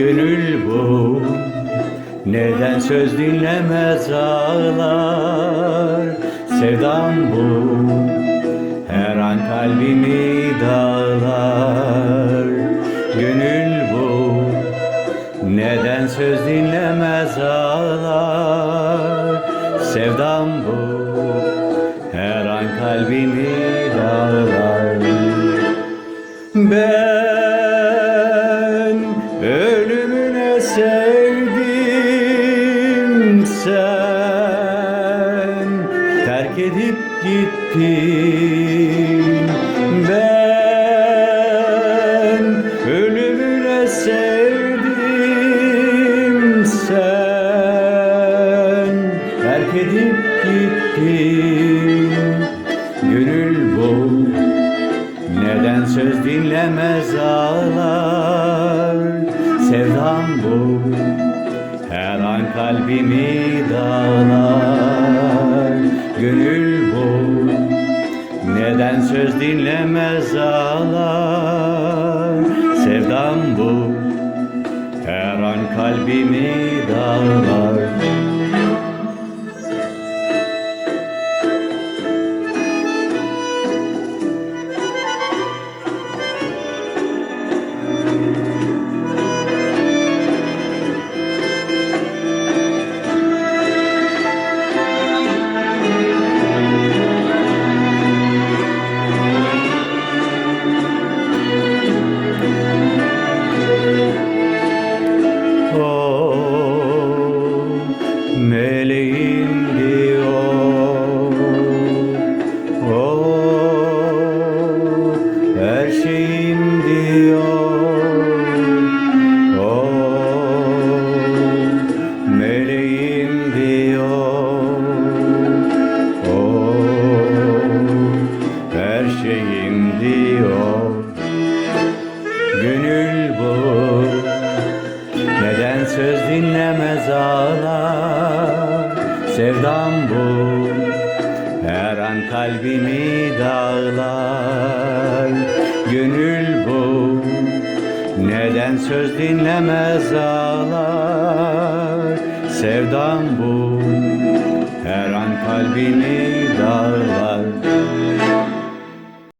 gönül bu. Neden söz dinlemez ağlar? Sevdam bu. Her an kalbimi dağlar. Gönül bu. Neden söz dinlemez ağlar? Sevdam bu. Her an kalbimi dağlar. Ben ben ölümüne sen terk edip gönül bu. Neden söz dinlemez ağlar? Sevdam bu. Her an kalbimi dağlar. Gönül Neden söz dinlemez ağlar Sevdam bu. Her an kalbimi dağlar mêlé dinlemez ağlar Sevdam bu Her an kalbimi dağlar. Gönül bu Neden söz dinlemez ağlar? Sevdam bu Her an kalbimi